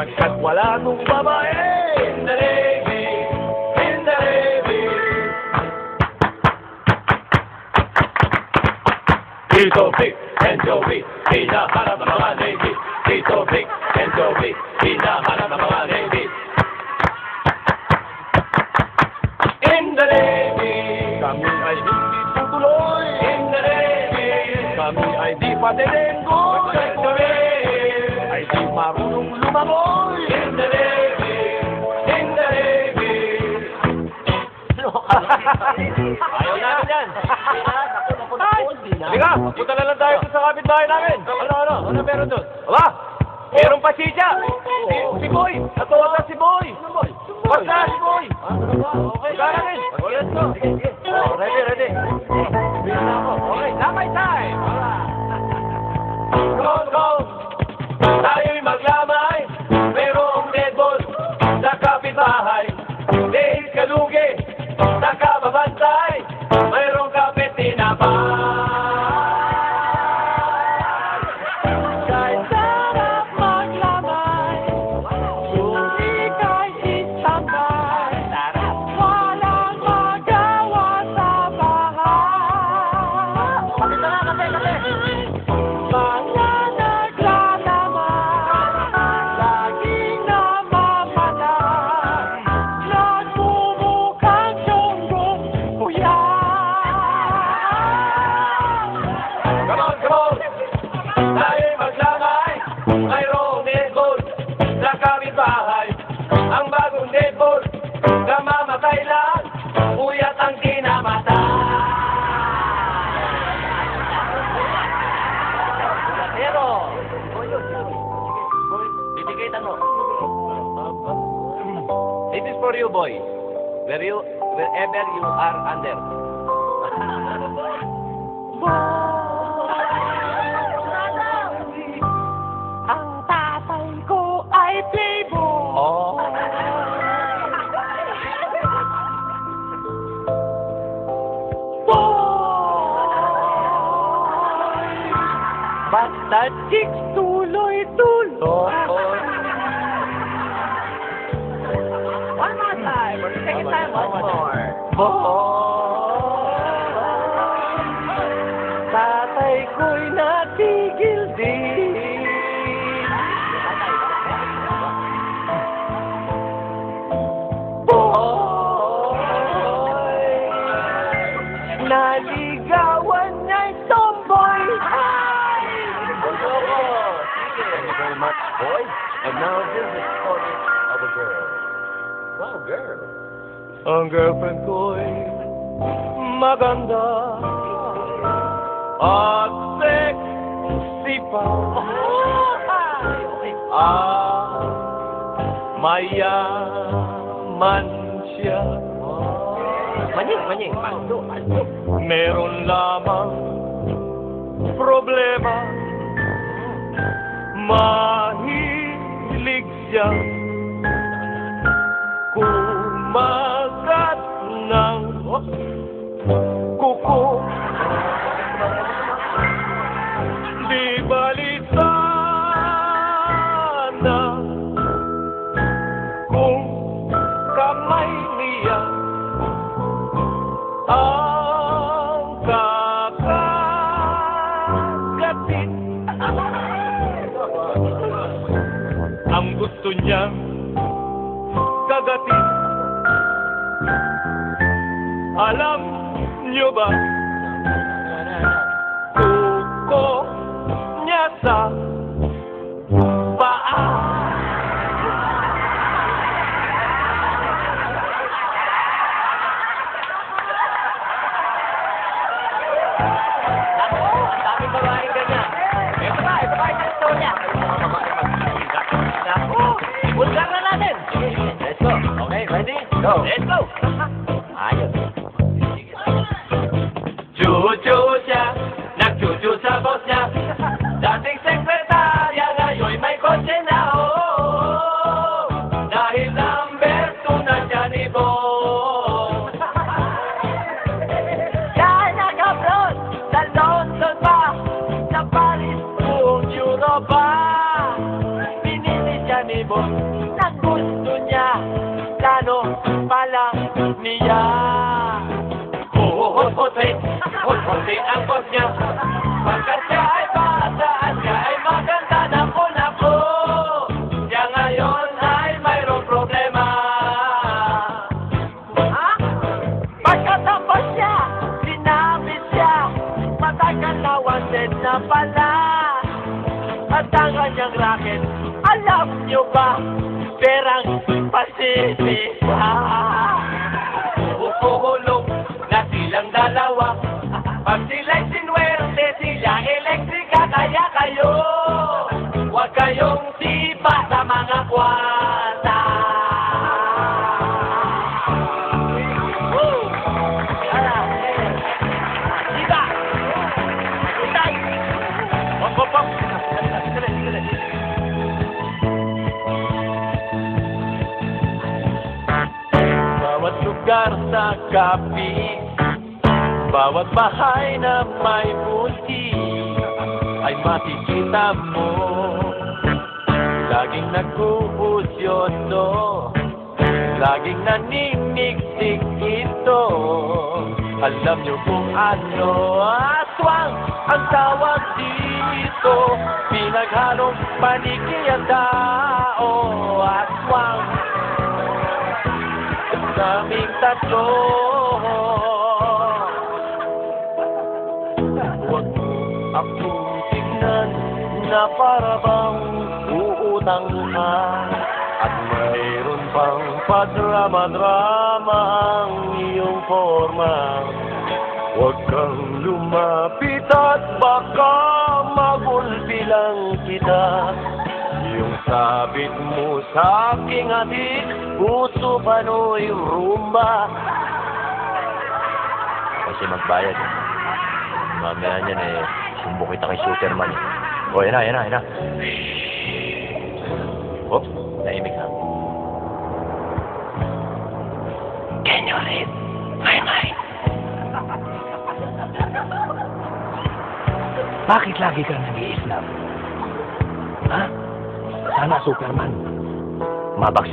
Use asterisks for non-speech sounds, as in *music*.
Pagkat wala nung babae in the Navy, in the Navy. Tito Vic and Joey, hinahanap ng mga Navy. Tito Vic and Joey, hinahanap ng mga Navy. In the Navy, kami ay hindi tutuloy. In the Navy, kami ay di patenenggo. Ayaw namin yan. Halika, punta na lang tayo sa kapitbahay namin. Ano, ano? Ano meron doon? Aba, meron pa siya. Si, si Boy. Natuwa na si Boy. Basta si Boy. Okay, kaya namin. Let's go. Kapitbahay. Ang bagong netball, kamamatay lang, uyat ang kinamatay. Pero, bibigay tanong. This is for you, boy. Where you, wherever you are under. Basta chicks tuloy-tuloy. One more time. Or second time, one more. Tatay girl. Ang girlfriend ko'y maganda at sexy pa. Ah, mayaman siya. Manying, manying. Manso, manso. Meron lamang problema. Mahilig siya kagatin. Alam niyo ba? Kuko niya sa Let's go. Okay, ready? Go. Let's go. *laughs* niya. Huhuhutin, huhutin ang boss niya. Pagkat siya ay bata at siya ay maganda na ko Siya ngayon ay mayroong problema. Ha? Pagkatapos siya, sinabi siya, matagal na wanted na pala. At ang kanyang racket, alam niyo ba, perang pasipika. Kayong sipa sa mga eh. Diba? Itay! Hop, hop! Dali, dali. Bawat lugar sa kapi Bawat bahay na may multi Ay makikita mo Laging nag-uusyoso. Laging naninigsik ito. Alam niyo kung ano Aswang ang tawag dito. Pinaghalong paniki ang tao Aswang. Kaming tatlo. Huwag mo ako tignan Na para bang uutang ka At mayroon pang padrama-drama Ang iyong forma Huwag kang lumapit at baka magulpi kita Yung sabit mo sa aking adik Puso pano'y rumba Kasi magbayad. Mamaya niyan eh, sumbo kita kay Superman. O, yan na, yan na, yan na. Read my mind? Bakit lagi kang nag-iislam? Ha? Sana Superman. Mabaksa